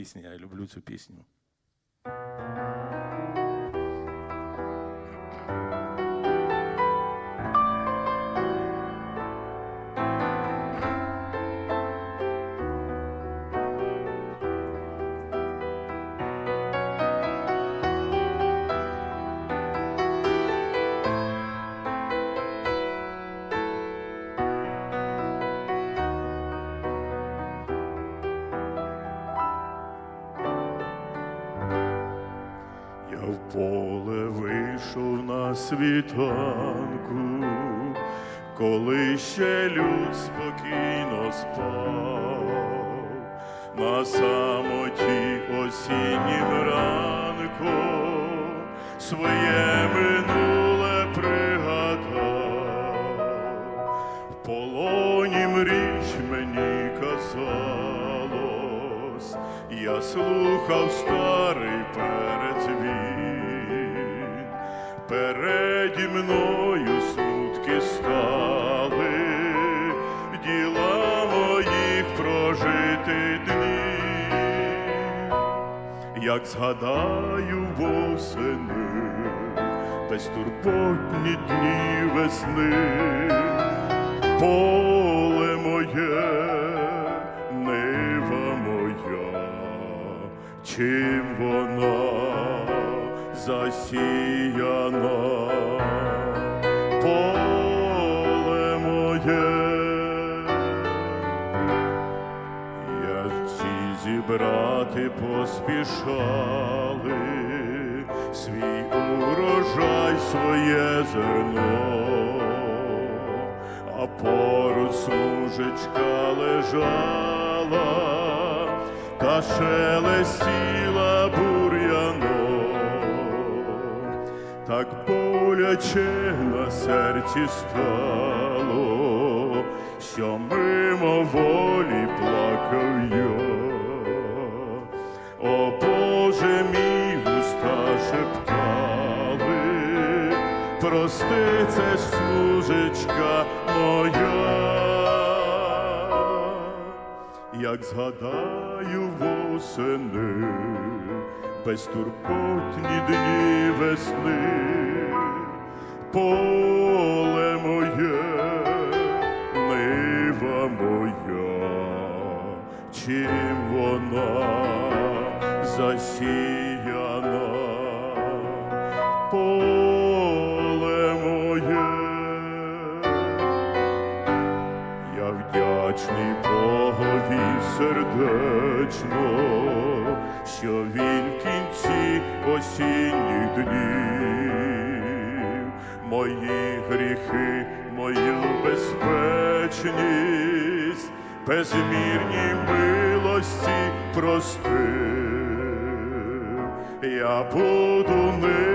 пісня, я люблю цю пісню. В поле вийшов на світанку, коли ще люд спокійно спав, на самоті осіннім ранком своє минуле пригадав, в полоні мріч мені казалось, я слухав старий передзвін, переді мною смутки стали, діла моїх прожити дні, як згадаю восени, безтурботні дні весни, поле моє, чим вона засіяна, поле. Як ці зібрати поспішали. Свій урожай, своє зерно, а поруч смужечка лежала та шелестіла бур'яно, так боляче на серці стало, що мимоволі плакав я. О Боже мій вуста шептали, прости, це служечка моя. Як згадаю восени, безтурботні дні весни, поле моє, нива моя, чим вона засіяна, вдячний Богові сердечно, що він в кінці осінніх днів мої гріхи, мою безпечність, безмірні милості простив. Я буду ниву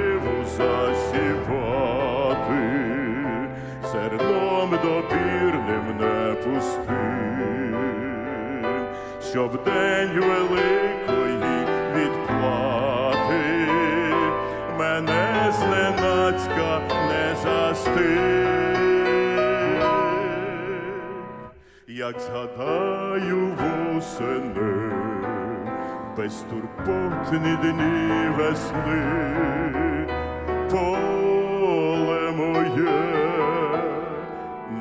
щоб день великої відплати мене зненацька не застиг. Як згадаю восени, безтурботні дні весни, поле моє,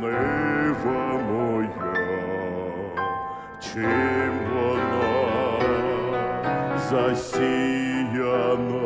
нива моя, чим засіяна,